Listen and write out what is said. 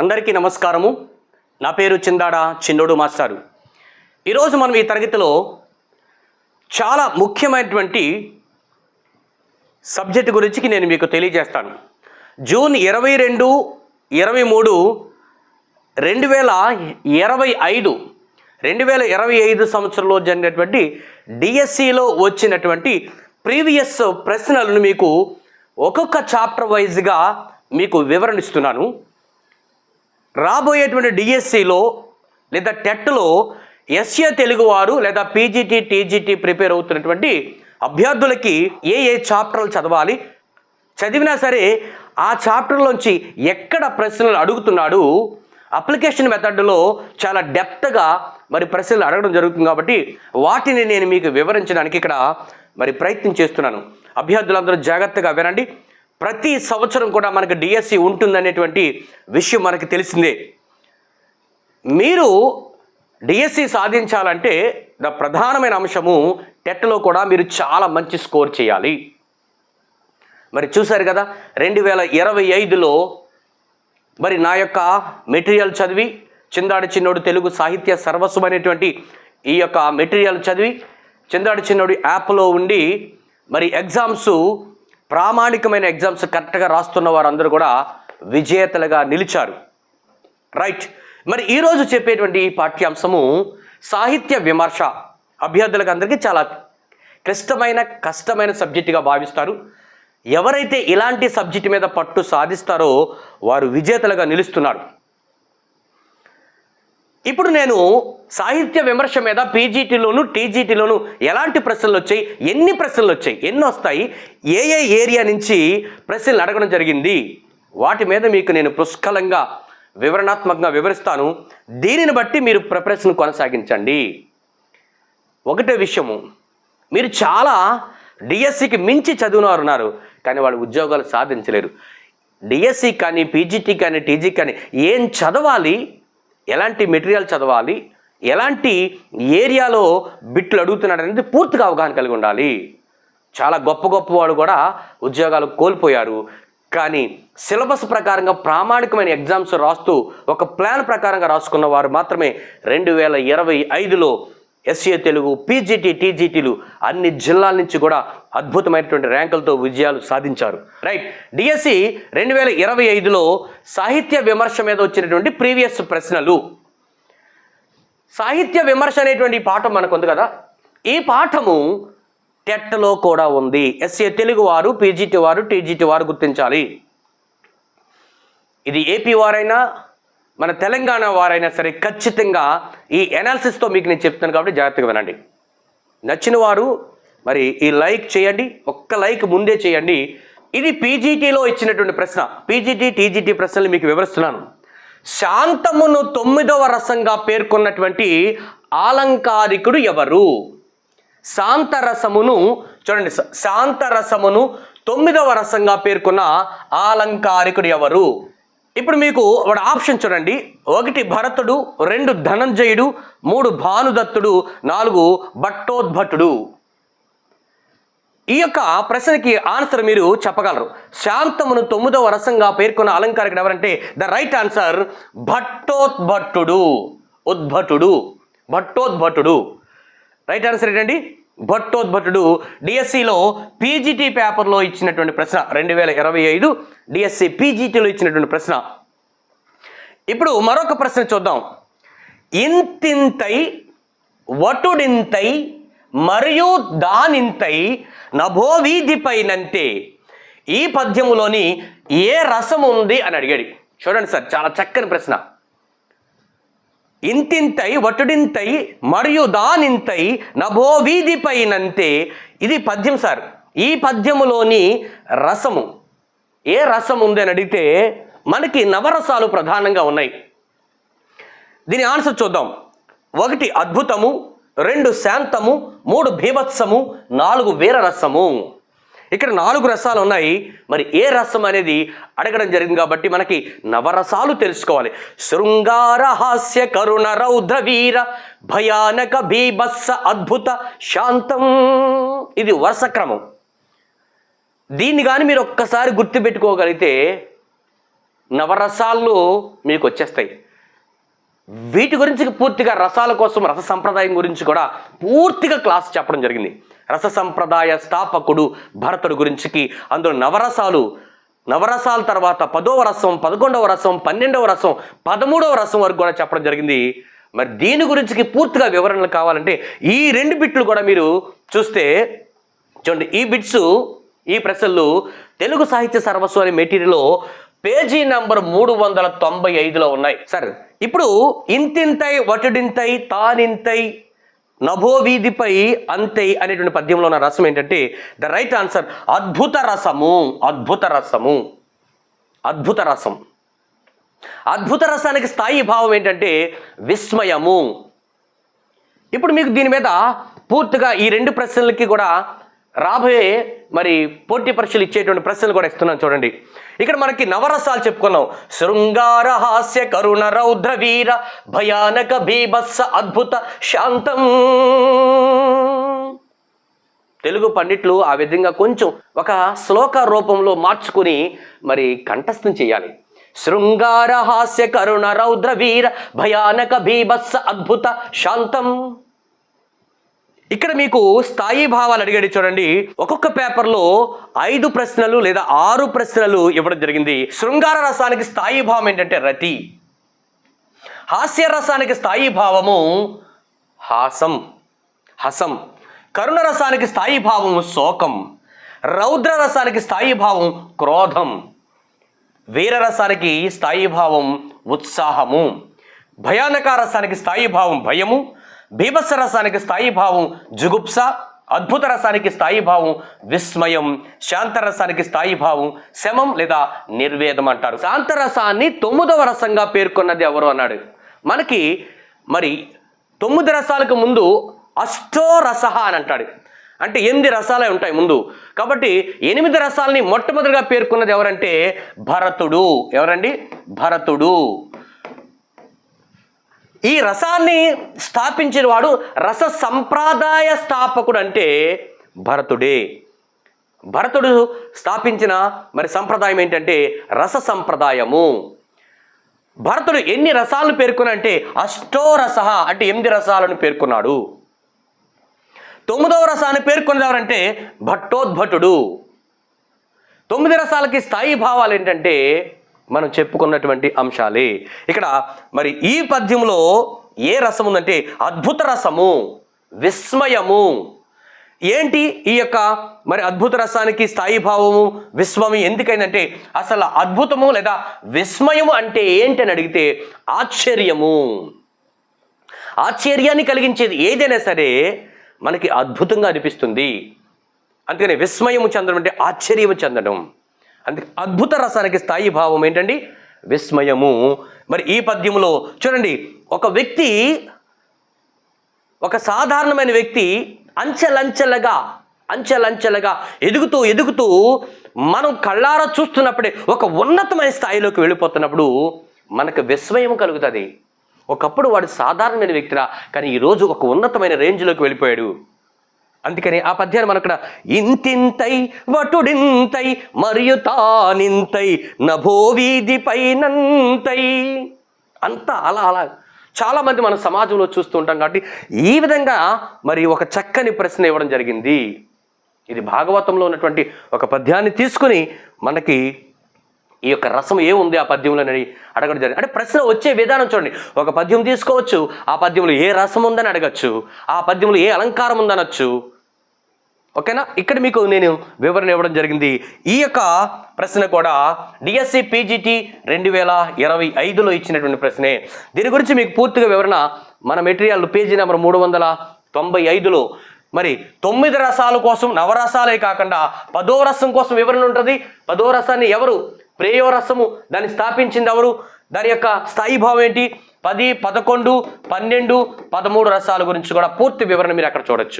అందరికీ నమస్కారము. నా పేరు చిందాడ చిన్నోడు మాస్టారు. ఈరోజు మనం ఈ తరగతిలో చాలా ముఖ్యమైనటువంటి సబ్జెక్ట్ గురించి నేను మీకు తెలియజేస్తాను. జూన్ ఇరవై రెండు ఇరవై మూడు రెండు వేల ఇరవై ఐదు రెండు వేల ఇరవై ఐదు సంవత్సరంలో జరిగినటువంటి డిఎస్సిలో వచ్చినటువంటి ప్రీవియస్ ప్రశ్నలను మీకు ఒక్కొక్క చాప్టర్ వైజ్గా మీకు వివరణ ఇస్తున్నాను. రాబోయేటువంటి డిఎస్సిలో లేదా టెట్లో ఎస్ఏ తెలుగువారు లేదా పీజీటీ టీజీటీ ప్రిపేర్ అవుతున్నటువంటి అభ్యర్థులకి ఏ ఏ చాప్టర్లు చదవాలి? చదివినా సరే ఆ చాప్టర్లోంచి ఎక్కడ ప్రశ్నలు అడుగుతున్నాడు? అప్లికేషన్ మెథడ్లో చాలా డెప్త్గా మరి ప్రశ్నలు అడగడం జరుగుతుంది కాబట్టి వాటిని నేను మీకు వివరించడానికి ఇక్కడ మరి ప్రయత్నం చేస్తున్నాను. అభ్యర్థులందరూ జాగ్రత్తగా వినండి. ప్రతి సంవత్సరం కూడా మనకు డిఎస్సి ఉంటుందనేటువంటి విషయం మనకు తెలిసిందే. మీరు డిఎస్సి సాధించాలంటే నా ప్రధానమైన అంశము టెట్లో కూడా మీరు చాలా మంచి స్కోర్ చేయాలి. మరి చూశారు కదా రెండు వేల ఇరవై ఐదులో మరి నా యొక్క మెటీరియల్ చదివి చిందాడి చిన్నోడు తెలుగు సాహిత్య సర్వస్వం అనేటువంటి ఈ యొక్క మెటీరియల్ చదివి చిందాడి చిన్నోడు యాప్లో ఉండి మరి ఎగ్జామ్స్ ప్రామాణికమైన ఎగ్జామ్స్ కరెక్ట్గా రాస్తున్న వారందరూ కూడా విజేతలుగా నిలిచారు. రైట్. మరి ఈరోజు చెప్పేటువంటి ఈ పాఠ్యాంశము సాహిత్య విమర్శ. అభ్యర్థులకు అందరికీ చాలా క్లిష్టమైన కష్టమైన సబ్జెక్టుగా భావిస్తారు. ఎవరైతే ఇలాంటి సబ్జెక్టు మీద పట్టు సాధిస్తారో వారు విజేతలుగా నిలుస్తున్నారు. ఇప్పుడు నేను సాహిత్య విమర్శ మీద పీజీటీలోను టీజీటీలోను ఎలాంటి ప్రశ్నలు వచ్చాయి? ఎన్ని ప్రశ్నలు వచ్చాయి? ఎన్ని వస్తాయి? ఏ ఏ ఏరియా నుంచి ప్రశ్నలు అడగడం జరిగింది? వాటి మీద మీకు నేను పుష్కలంగా వివరణాత్మకంగా వివరిస్తాను. దీనిని బట్టి మీరు ప్రిపరేషన్ కొనసాగించండి. ఒకటే విషయము. మీరు చాలా డిఎస్సికి మించి చదివినారున్నారు కానీ వాళ్ళు ఉద్యోగాలు సాధించలేరు. డిఎస్సి కానీ పీజీటీ కానీ టీజీ కానీ ఏం చదవాలి? ఎలాంటి మెటీరియల్ చదవాలి? ఎలాంటి ఏరియాలో బిట్లు అడుగుతున్నాడు అనేది పూర్తిగా అవగాహన కలిగి ఉండాలి. చాలా గొప్ప గొప్ప వాడు కూడా ఉద్యోగాలు కోల్పోయారు. కానీ సిలబస్ ప్రకారంగా ప్రామాణికమైన ఎగ్జామ్స్ రాస్తూ ఒక ప్లాన్ ప్రకారంగా రాసుకున్న వారు మాత్రమే రెండు వేల ఇరవై ఐదులో ఎస్ఏ తెలుగు పీజీటీ టీజీటీలు అన్ని జిల్లాల నుంచి కూడా అద్భుతమైనటువంటి ర్యాంకులతో విజయాలు సాధించారు. రైట్ డిఎస్సి రెండు వేల ఇరవై ఐదులో సాహిత్య విమర్శ మీద వచ్చినటువంటి ప్రీవియస్ ప్రశ్నలు. సాహిత్య విమర్శ అనేటువంటి పాఠం మనకు ఉంది కదా? ఈ పాఠము టెట్లో కూడా ఉంది. ఎస్ఏ తెలుగు వారు పీజీటీ వారు టీజీటీ వారు గుర్తించాలి. ఇది ఏపీ వారైనా మన తెలంగాణ వారైనా సరే ఖచ్చితంగా ఈ ఎనాలిసిస్తో మీకు నేను చెప్తాను కాబట్టి జాగ్రత్తగా వినండి. నచ్చిన వారు మరి ఈ లైక్ చేయండి ఒక్క లైక్ ముందే చేయండి. ఇది పీజీటీలో ఇచ్చినటువంటి ప్రశ్న. పీజీటీ టీజీటీ ప్రశ్నలు మీకు వివరిస్తున్నాను. శాంతమును తొమ్మిదవ రసంగా పేర్కొన్నటువంటి ఆలంకారికుడు ఎవరు? శాంతరసమును చూడండి శాంతరసమును తొమ్మిదవ రసంగా పేర్కొన్న ఆలంకారికుడు ఎవరు? ఇప్పుడు మీకు ఒక ఆప్షన్ చూడండి. ఒకటి భరతుడు రెండు ధనంజయుడు మూడు భానుదత్తుడు నాలుగు భట్టోద్భటుడు. ఈ యొక్క ప్రశ్నకి ఆన్సర్ మీరు చెప్పగలరు. శాంతమును తొమ్మిదవ రసంగా పేర్కొన్న అలంకారికుడు ఎవరంటే ద రైట్ ఆన్సర్ భట్టోద్భట్టుడు ఉద్భటుడు భట్టోద్భటుడు. రైట్ ఆన్సర్ ఏంటండి? భట్టోద్భటుడు డిఎస్సిలో పీజీటీ పేపర్లో ఇచ్చినటువంటి ప్రశ్న రెండు వేల ఇరవై ఐదు డిఎస్సి పీజీటీలో ఇచ్చినటువంటి ప్రశ్న. ఇప్పుడు మరొక ప్రశ్న చూద్దాం. ఇంతింతై వటుడింతై మరియు దానింతై నభోవీధిపైనంతే ఈ పద్యములోని ఏ రసం ఉంది అని అడిగాడు. చూడండి సార్ చాలా చక్కని ప్రశ్న. ఇంతింతై వటుడింతై మరియు దానింతై నభో వీధిపైనంతే. ఇది పద్యం సార్. ఈ పద్యములోని రసము. ఏ రసం ఉందని అడిగితే మనకి నవరసాలు ప్రధానంగా ఉన్నాయి. దీని ఆన్సర్ చూద్దాం. ఒకటి అద్భుతము రెండు శాంతము మూడు భీభత్సము నాలుగు వీరరసము. ఇక్కడ నాలుగు రసాలు ఉన్నాయి. మరి ఏ రసం అనేది అడగడం జరిగింది కాబట్టి మనకి నవరసాలు తెలుసుకోవాలి. శృంగార హాస్య కరుణ రౌద్ర వీర భయానక భీభత్స అద్భుత శాంతం. ఇది వరుస క్రమం. దీన్ని కానీ మీరు ఒక్కసారి గుర్తుపెట్టుకోగలిగితే నవరసాలు మీకు వచ్చేస్తాయి. వీటి గురించి పూర్తిగా రసాల కోసం రస సంప్రదాయం గురించి కూడా పూర్తిగా క్లాస్ చెప్పడం జరిగింది. రస సంప్రదాయ స్థాపకుడు భరతుడు గురించికి. అందులో నవరసాలు నవరసాల తర్వాత పదవ రసం పదకొండవ రసం పన్నెండవ రసం పదమూడవ రసం వరకు కూడా చెప్పడం జరిగింది. మరి దీని గురించి పూర్తిగా వివరణలు కావాలంటే ఈ రెండు బిట్లు కూడా మీరు చూస్తే చూడండి ఈ బిట్స్ ఈ ప్రశ్నలు తెలుగు సాహిత్య సర్వస్వ అనే మెటీరియల్లో పేజీ నంబర్ మూడు వందల తొంభై ఐదులో ఉన్నాయి. సార్ ఇప్పుడు ఇంతింతై వటుడింతై తానింతై నభోవీధిపై అంతై అనేటువంటి పద్యంలో ఉన్న రసం ఏంటంటే ద రైట్ ఆన్సర్ అద్భుత రసము అద్భుత రసము అద్భుత రసం. అద్భుత రసానికి స్థాయి భావం ఏంటంటే విస్మయము. ఇప్పుడు మీకు దీని మీద పూర్తిగా ఈ రెండు ప్రశ్నలకి కూడా రాబోయే మరి పోటీ పరీక్షలు ఇచ్చేటువంటి ప్రశ్నలు కూడా ఇస్తున్నాను చూడండి. ఇక్కడ మనకి నవరసాలు చెప్పుకున్నాం. శృంగార హాస్య కరుణ రౌద్ర వీర భయానక బీభత్స అద్భుత శాంతం. తెలుగు పండిట్లు ఆ విధంగా కొంచెం ఒక శ్లోక రూపంలో మార్చుకుని మరి కంఠస్థం చేయాలి. శృంగార హాస్య కరుణ రౌద్ర వీర భయానక బీభత్స అద్భుత శాంతం. ఇక్కడ మీకు స్థాయి భావాలు అడిగాడు చూడండి. ఒక్కొక్క పేపర్లో ఐదు ప్రశ్నలు లేదా ఆరు ప్రశ్నలు ఇవ్వడం జరిగింది. శృంగార రసానికి స్థాయి భావం ఏంటంటే రతి. హాస్య రసానికి స్థాయి భావము హాసం. హసం. కరుణ రసానికి స్థాయి భావము శోకం. రౌద్ర రసానికి స్థాయి భావం క్రోధం. వీరరసానికి స్థాయి భావం ఉత్సాహము. భయానక రసానికి స్థాయి భావం భయము. బీభత్స రసానికి స్థాయి భావం జుగుప్స అద్భుత రసానికి స్థాయి భావం విస్మయం శాంతరసానికి స్థాయి భావం శమం లేదా నిర్వేదం అంటారు. శాంతరసాన్ని తొమ్మిదవ రసంగా పేర్కొన్నది ఎవరు అన్నాడు? మనకి మరి తొమ్మిది రసాలకు ముందు అష్టో రసహ అని అంటాడు. అంటే ఎనిమిది రసాలే ఉంటాయి ముందు. కాబట్టి ఎనిమిది రసాలని మొట్టమొదటిగా పేర్కొన్నది ఎవరంటే భరతుడు. ఎవరండి? భరతుడు. ఈ రసాన్ని స్థాపించిన వాడు రస సంప్రదాయ స్థాపకుడు అంటే భరతుడే. భరతుడు స్థాపించిన మరి సంప్రదాయం ఏంటంటే రస సంప్రదాయము. భరతుడు ఎన్ని రసాలను పేర్కొనంటే అష్టోరస అంటే ఎనిమిది రసాలను పేర్కొన్నాడు. తొమ్మిదవ రసాన్ని పేర్కొనేవారంటే భట్టోద్భటుడు. తొమ్మిది రసాలకి స్థాయి భావాలు ఏంటంటే మనం చెప్పుకున్నటువంటి అంశాలే. ఇక్కడ మరి ఈ పద్యంలో ఏ రసం ఉందంటే అద్భుత రసము విస్మయము. ఏంటి ఈ యొక్క మరి అద్భుత రసానికి స్థాయి భావము విస్మయం ఎందుకైందంటే అసలు అద్భుతము లేదా విస్మయము అంటే ఏంటి అని అడిగితే ఆశ్చర్యము. ఆశ్చర్యాన్ని కలిగించేది ఏదైనా సరే మనకి అద్భుతంగా అనిపిస్తుంది. అందుకని విస్మయము చెందడం అంటే ఆశ్చర్యము చెందడం. అందుకే అద్భుత రసానికి స్థాయి భావం ఏంటండి? విస్మయము. మరి ఈ పద్యములో చూడండి ఒక వ్యక్తి ఒక సాధారణమైన వ్యక్తి అంచెలంచెలుగా అంచెలంచెలుగా ఎదుగుతూ ఎదుగుతూ మనం కళ్ళారా చూస్తున్నప్పుడే ఒక ఉన్నతమైన స్థాయిలోకి వెళ్ళిపోతున్నప్పుడు మనకు విస్మయం కలుగుతుంది. ఒకప్పుడు వాడు సాధారణమైన వ్యక్తిరా కానీ ఈరోజు ఒక ఉన్నతమైన రేంజ్లోకి వెళ్ళిపోయాడు. అందుకని ఆ పద్యాన్ని మనం ఇక్కడ ఇంతింతై వటుడింతై మరియు తానింతై నభోవీధిపై నంతై అంతా అలా అలా. చాలామంది మన సమాజంలో చూస్తూ ఉంటాం కాబట్టి ఈ విధంగా మరి ఒక చక్కని ప్రశ్న ఇవ్వడం జరిగింది. ఇది భాగవతంలో ఉన్నటువంటి ఒక పద్యాన్ని తీసుకుని మనకి ఈ యొక్క రసం ఏముంది ఆ పద్యంలో అని అడగడం జరిగింది. అంటే ప్రశ్న వచ్చే విధానం చూడండి. ఒక పద్యం తీసుకోవచ్చు ఆ పద్యంలో ఏ రసం ఉందని అడగచ్చు ఆ పద్యంలో ఏ అలంకారం ఉందనొచ్చు ఓకేనా? ఇక్కడ మీకు నేను వివరణ ఇవ్వడం జరిగింది. ఈ యొక్క ప్రశ్న కూడా డిఎస్సి పీజీటీ రెండు వేల ఇరవై ఐదులో ఇచ్చినటువంటి ప్రశ్నే. దీని గురించి మీకు పూర్తిగా వివరణ మన మెటీరియల్ పేజీ నెంబర్ మూడు వందల తొంభై ఐదులో. మరి తొమ్మిది రసాల కోసం నవరసాలే కాకుండా పదో రసం కోసం వివరణ ఉంటుంది. పదో రసాన్ని ఎవరు? ప్రేయో రసము. దాన్ని స్థాపించింది ఎవరు? దాని యొక్క స్థాయి భావం ఏంటి? పది పదకొండు పన్నెండు పదమూడు రసాల గురించి కూడా పూర్తి వివరణ మీరు అక్కడ చూడొచ్చు.